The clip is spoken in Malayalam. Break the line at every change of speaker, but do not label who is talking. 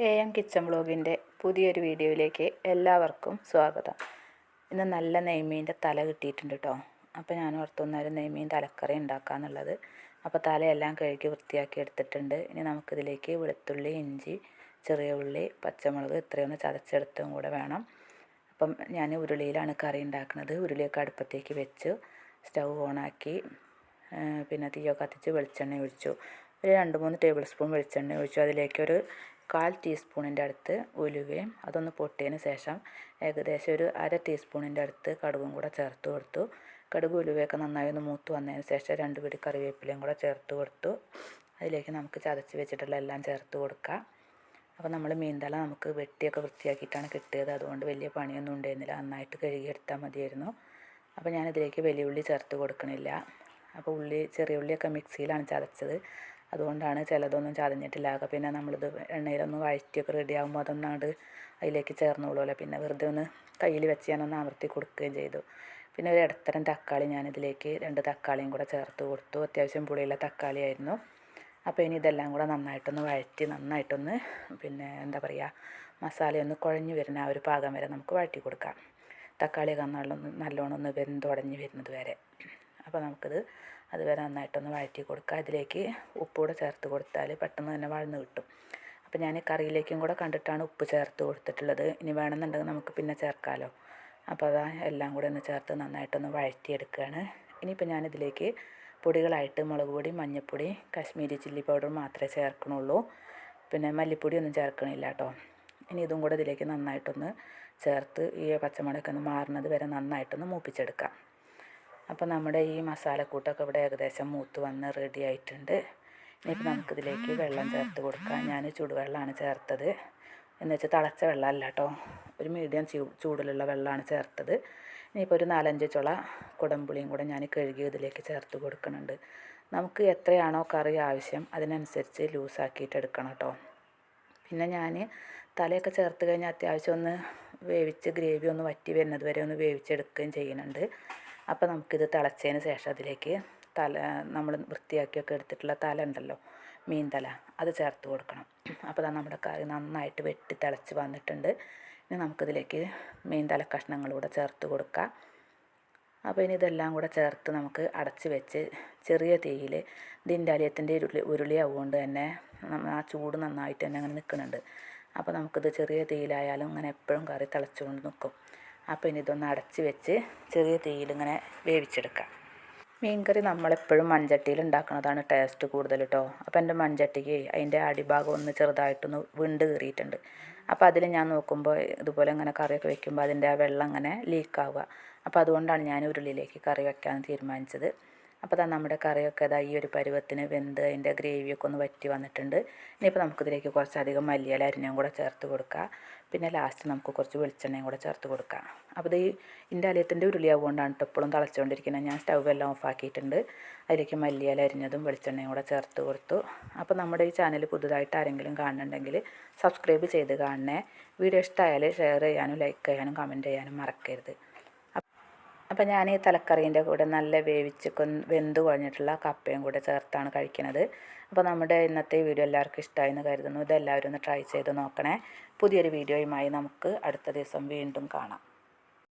എ എം കിച്ചൺ വ്ളോഗിൻ്റെ പുതിയൊരു വീഡിയോയിലേക്ക് എല്ലാവർക്കും സ്വാഗതം ഇന്ന് നല്ല നെയ്മീൻ്റെ തല കിട്ടിയിട്ടുണ്ട് കേട്ടോ അപ്പോൾ ഞാൻ ഓർത്തൊന്നൊരു നെയ്മീൻ്റെ അലക്കറി ഉണ്ടാക്കാമെന്നുള്ളത് അപ്പോൾ തലയെല്ലാം കഴുകി വൃത്തിയാക്കി എടുത്തിട്ടുണ്ട് ഇനി നമുക്കിതിലേക്ക് വെളുത്തുള്ളി ഇഞ്ചി ചെറിയ ഉള്ളി പച്ചമുളക് ഇത്രയൊന്ന് ചതച്ചെടുത്തും കൂടെ വേണം അപ്പം ഞാൻ ഉരുളിയിലാണ് കറി ഉണ്ടാക്കുന്നത് ഉരുളിയൊക്കെ അടുപ്പത്തേക്ക് വെച്ചു സ്റ്റൗ ഓണാക്കി പിന്നെ തീയൊക്കെ കത്തിച്ച് വെളിച്ചെണ്ണ ഒഴിച്ചു ഒരു രണ്ട് മൂന്ന് ടേബിൾ സ്പൂൺ വെളിച്ചെണ്ണ ഒഴിച്ചു അതിലേക്കൊരു കാൽ ടീസ്പൂണിൻ്റെ അടുത്ത് ഉലുവയും അതൊന്ന് പൊട്ടിയതിന് ശേഷം ഏകദേശം ഒരു അര ടീസ്പൂണിൻ്റെ അടുത്ത് കടുകും കൂടെ ചേർത്ത് കൊടുത്തു കടുക് ഉലുവയൊക്കെ നന്നായി ഒന്ന് മൂത്ത് വന്നതിന് ശേഷം രണ്ട് പിടി കറിവേപ്പിലയും കൂടെ ചേർത്ത് കൊടുത്തു അതിലേക്ക് നമുക്ക് ചതച്ച് വെച്ചിട്ടുള്ള എല്ലാം ചേർത്ത് കൊടുക്കാം അപ്പോൾ നമ്മൾ മീൻതല നമുക്ക് വെട്ടിയൊക്കെ വൃത്തിയാക്കിയിട്ടാണ് കിട്ടിയത് അതുകൊണ്ട് വലിയ പണിയൊന്നും ഉണ്ടായിരുന്നില്ല നന്നായിട്ട് കഴുകിയെടുത്താൽ മതിയായിരുന്നു അപ്പോൾ ഞാനിതിലേക്ക് വലിയ ഉള്ളി ചേർത്ത് കൊടുക്കണില്ല അപ്പോൾ ഉള്ളി ചെറിയ ഉള്ളിയൊക്കെ മിക്സിയിലാണ് ചതച്ചത് അതുകൊണ്ടാണ് ചിലതൊന്നും ചതഞ്ഞിട്ടില്ലാക പിന്നെ നമ്മളിത് എണ്ണയിലൊന്ന് വഴറ്റിയൊക്കെ റെഡിയാകുമ്പോൾ അതൊന്നാണ്ട് അതിലേക്ക് ചേർന്നോളുമല്ലോ പിന്നെ വെറുതെ ഒന്ന് കയ്യിൽ വെച്ച് ഞാനൊന്ന് അമർത്തി കൊടുക്കുകയും ചെയ്തു പിന്നെ ഒരു ഇടത്തരം തക്കാളി ഞാനിതിലേക്ക് രണ്ട് തക്കാളിയും കൂടെ ചേർത്ത് കൊടുത്തു അത്യാവശ്യം പുളിയുള്ള തക്കാളിയായിരുന്നു അപ്പോൾ ഇനി ഇതെല്ലാം കൂടെ നന്നായിട്ടൊന്ന് വഴറ്റി നന്നായിട്ടൊന്ന് പിന്നെ എന്താ പറയുക മസാലയൊന്ന് കുഴഞ്ഞു വരുന്ന ആ ഒരു പാകം വരെ നമുക്ക് വഴറ്റി കൊടുക്കാം തക്കാളിയൊക്കെ നല്ലോണം നല്ലോണം ഒന്ന് വെന്തുടഞ്ഞ് വരുന്നത് വരെ അപ്പോൾ നമുക്കിത് അതുവരെ നന്നായിട്ടൊന്ന് വഴറ്റി കൊടുക്കുക അതിലേക്ക് ഉപ്പ് കൂടെ ചേർത്ത് കൊടുത്താൽ പെട്ടെന്ന് തന്നെ വഴന്ന് കിട്ടും അപ്പം ഞാൻ കറിയിലേക്കും കൂടെ കണ്ടിട്ടാണ് ഉപ്പ് ചേർത്ത് കൊടുത്തിട്ടുള്ളത് ഇനി വേണമെന്നുണ്ടെങ്കിൽ നമുക്ക് പിന്നെ ചേർക്കാമല്ലോ അപ്പോൾ അതാ എല്ലാം കൂടെ ഒന്ന് ചേർത്ത് നന്നായിട്ടൊന്ന് വഴറ്റിയെടുക്കുകയാണ് ഇനിയിപ്പോൾ ഞാനിതിലേക്ക് പൊടികളായിട്ട് മുളക് പൊടി മഞ്ഞൾപ്പൊടി കാശ്മീരി ചില്ലി പൗഡർ മാത്രമേ ചേർക്കണുള്ളൂ പിന്നെ മല്ലിപ്പൊടി ഒന്നും ചേർക്കണില്ല കേട്ടോ ഇനി ഇതും കൂടെ ഇതിലേക്ക് നന്നായിട്ടൊന്ന് ചേർത്ത് ഈ പച്ചമുളകൊക്കെ ഒന്ന് മാറുന്നത് വരെ നന്നായിട്ടൊന്ന് മൂപ്പിച്ചെടുക്കാം അപ്പോൾ നമ്മുടെ ഈ മസാലക്കൂട്ടൊക്കെ ഇവിടെ ഏകദേശം മൂത്ത് വന്ന് റെഡി ആയിട്ടുണ്ട് ഇനിയിപ്പോൾ നമുക്കിതിലേക്ക് വെള്ളം ചേർത്ത് കൊടുക്കാം ഞാൻ ചൂടുവെള്ളമാണ് ചേർത്തത് എന്ന് വെച്ചാൽ തിളച്ച വെള്ളമല്ല കേട്ടോ ഒരു മീഡിയം ചൂടിലുള്ള വെള്ളമാണ് ചേർത്തത് ഇനിയിപ്പോൾ ഒരു നാലഞ്ച് ചുള കുടമ്പുളിയും കൂടെ ഞാൻ കഴുകി ഇതിലേക്ക് ചേർത്ത് കൊടുക്കുന്നുണ്ട് നമുക്ക് എത്രയാണോ കറി ആവശ്യം അതിനനുസരിച്ച് ലൂസാക്കിയിട്ട് എടുക്കണം കേട്ടോ പിന്നെ ഞാൻ തലയൊക്കെ ചേർത്ത് കഴിഞ്ഞാൽ അത്യാവശ്യം ഒന്ന് വേവിച്ച് ഗ്രേവി ഒന്ന് വറ്റി വരുന്നത് വരെ ഒന്ന് വേവിച്ചെടുക്കുകയും ചെയ്യുന്നുണ്ട് അപ്പോൾ നമുക്കിത് തിളച്ചതിന് ശേഷം അതിലേക്ക് തല നമ്മൾ വൃത്തിയാക്കിയൊക്കെ എടുത്തിട്ടുള്ള തല ഉണ്ടല്ലോ മീൻ തല അത് ചേർത്ത് കൊടുക്കണം അപ്പോൾ നമ്മുടെ കറി നന്നായിട്ട് വെട്ടി തിളച്ച് വന്നിട്ടുണ്ട് ഇനി നമുക്കിതിലേക്ക് മീൻ തല കഷ്ണങ്ങളൂടെ ചേർത്ത് കൊടുക്കുക അപ്പോൾ ഇനി ഇതെല്ലാം കൂടെ ചേർത്ത് നമുക്ക് അടച്ച് വെച്ച് ചെറിയ തീയിൽ ദിൻഡാലിയത്തിൻ്റെ ഉരുളി ഉരുളിയാവുകൊണ്ട് തന്നെ ആ ചൂട് നന്നായിട്ട് തന്നെ അങ്ങനെ നിൽക്കുന്നുണ്ട് അപ്പോൾ നമുക്കിത് ചെറിയ തീയിലായാലും അങ്ങനെ എപ്പോഴും കറി തിളച്ചുകൊണ്ട് നിൽക്കും അപ്പോൾ ഇനി ഇതൊന്ന് അടച്ച് വെച്ച് ചെറിയ തീയിലിങ്ങനെ വേവിച്ചെടുക്കാം മീൻകറി നമ്മളെപ്പോഴും മൺചട്ടിയിൽ ഉണ്ടാക്കുന്നതാണ് ടേസ്റ്റ് കൂടുതൽ കേട്ടോ അപ്പോൾ എൻ്റെ മൺചട്ടിക്ക് അതിൻ്റെ അടിഭാഗം ഒന്ന് ചെറുതായിട്ടൊന്ന് വിണ്ട് കയറിയിട്ടുണ്ട് അപ്പോൾ അതിൽ ഞാൻ നോക്കുമ്പോൾ ഇതുപോലെ ഇങ്ങനെ കറിയൊക്കെ വെക്കുമ്പോൾ അതിൻ്റെ ആ വെള്ളം അങ്ങനെ ലീക്കാവുക അപ്പോൾ അതുകൊണ്ടാണ് ഞാൻ ഉരുളിയിലേക്ക് കറി വെക്കാൻ തീരുമാനിച്ചത് അപ്പോൾ ഇതാ നമ്മുടെ കറിയൊക്കെ ഇതാ ഈ ഒരു പരുവത്തിന് വെന്ത് അതിൻ്റെ ഗ്രേവിയൊക്കെ ഒന്ന് വറ്റി വന്നിട്ടുണ്ട് ഇനിയിപ്പോൾ നമുക്കിതിലേക്ക് കുറച്ചധികം മല്ലിയില അരിഞ്ഞയും കൂടെ ചേർത്ത് കൊടുക്കുക പിന്നെ ലാസ്റ്റ് നമുക്ക് കുറച്ച് വെളിച്ചെണ്ണയും കൂടെ ചേർത്ത് കൊടുക്കാം അപ്പോൾ ഇത് എൻ്റെ അലയത്തിൻ്റെ ഉരുളിയാവുകൊണ്ടാണ് എപ്പോഴും തിളച്ചുകൊണ്ടിരിക്കുന്നത് ഞാൻ സ്റ്റൗ എല്ലാം ഓഫാക്കിയിട്ടുണ്ട് അതിലേക്ക് മല്ലിയില അരിഞ്ഞതും വെളിച്ചെണ്ണയും കൂടെ ചേർത്ത് കൊടുത്തു അപ്പോൾ നമ്മുടെ ഈ ചാനൽ പുതുതായിട്ട് ആരെങ്കിലും കാണുന്നുണ്ടെങ്കിൽ സബ്സ്ക്രൈബ് ചെയ്ത് കാണണേ വീഡിയോ ഇഷ്ടമായാൽ ഷെയർ ചെയ്യാനും ലൈക്ക് ചെയ്യാനും കമൻറ്റ് ചെയ്യാനും മറക്കരുത് അപ്പം ഞാൻ ഈ തലക്കറീൻ്റെ കൂടെ നല്ല വേവിച്ച് കൊന്ന് വെന്ത് കുഴഞ്ഞിട്ടുള്ള കപ്പയും കൂടെ ചേർത്താണ് കഴിക്കുന്നത് അപ്പോൾ നമ്മുടെ ഇന്നത്തെ വീഡിയോ എല്ലാവർക്കും ഇഷ്ടമായി എന്ന് കരുതുന്നു ഇതെല്ലാവരും ഒന്ന് ട്രൈ ചെയ്ത് നോക്കണേ പുതിയൊരു വീഡിയോയുമായി നമുക്ക് അടുത്ത ദിവസം വീണ്ടും കാണാം